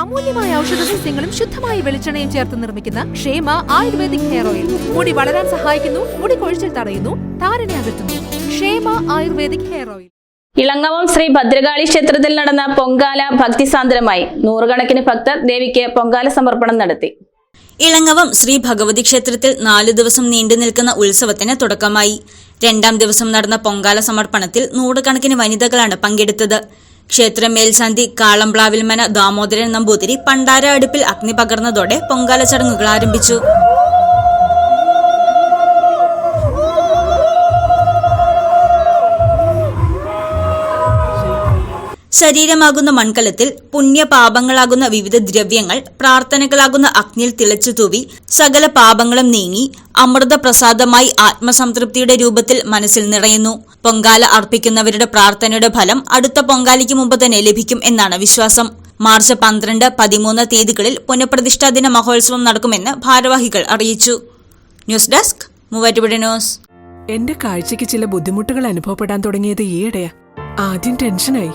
അമൂല്യമായ ഔഷധ സസ്യങ്ങളും ശുദ്ധമായ വെളിച്ചെണ്ണയും ചേർത്ത് നിർമ്മിക്കുന്ന ക്ഷേമ ആയുർവേദിക് ഹെയർ ഓയിൽ. മുടി വളരാൻ സഹായിക്കുന്നു മുടി കൊഴിച്ചിൽ തടയുന്നു താരനെ അകറ്റുന്നു. Kshema ayurvedic hair oil. Ilangavam Sree Bhadrakali ക്ഷേത്രത്തിൽ നടന്ന പൊങ്കാല ഭക്തിസാന്ദ്രമായി നൂറുകണക്കിന് ഭക്തർ ദേവിക്ക് പൊങ്കാല സമർപ്പണം നടത്തി. ഇളങ്ങവം ശ്രീ ഭഗവതി ക്ഷേത്രത്തിൽ നാലു ദിവസം നീണ്ടു നിൽക്കുന്ന ഉത്സവത്തിന് തുടക്കമായി. രണ്ടാം ദിവസം നടന്ന പൊങ്കാല സമർപ്പണത്തിൽ നൂറുകണക്കിന് വനിതകളാണ് പങ്കെടുത്തത്. ക്ഷേത്ര മേൽശാന്തി കാളംപ്ലാവിൽമന ദാമോദരൻ നമ്പൂതിരി പണ്ടാര അടുപ്പിൽ അഗ്നി പകർന്നതോടെ പൊങ്കാല ചടങ്ങുകൾ ആരംഭിച്ചു. ശരീരമാകുന്ന മൺകലത്തിൽ പുണ്യപാപങ്ങളാകുന്ന വിവിധ ദ്രവ്യങ്ങൾ പ്രാർത്ഥനകളാകുന്ന അഗ്നിയിൽ തിളച്ചു തൂവി സകല പാപങ്ങളും നീങ്ങി അമൃതപ്രസാദമായി ആത്മസംതൃപ്തിയുടെ രൂപത്തിൽ മനസ്സിൽ നിറയുന്നു. പൊങ്കാല അർപ്പിക്കുന്നവരുടെ പ്രാർത്ഥനയുടെ ഫലം അടുത്ത പൊങ്കാലിക്ക് മുമ്പ് തന്നെ ലഭിക്കും എന്നാണ് വിശ്വാസം. മാർച്ച് പന്ത്രണ്ട് പതിമൂന്ന് തീയതികളിൽ പുനഃപ്രതിഷ്ഠാ ദിന മഹോത്സവം നടക്കുമെന്ന് ഭാരവാഹികൾ അറിയിച്ചു. News desk Muvattupuzha news. എന്റെ കാഴ്ചയ്ക്ക് ചില ബുദ്ധിമുട്ടുകൾ അനുഭവപ്പെടാൻ തുടങ്ങിയത് ഈയിടെയാ. ആദ്യം ടെൻഷനായി.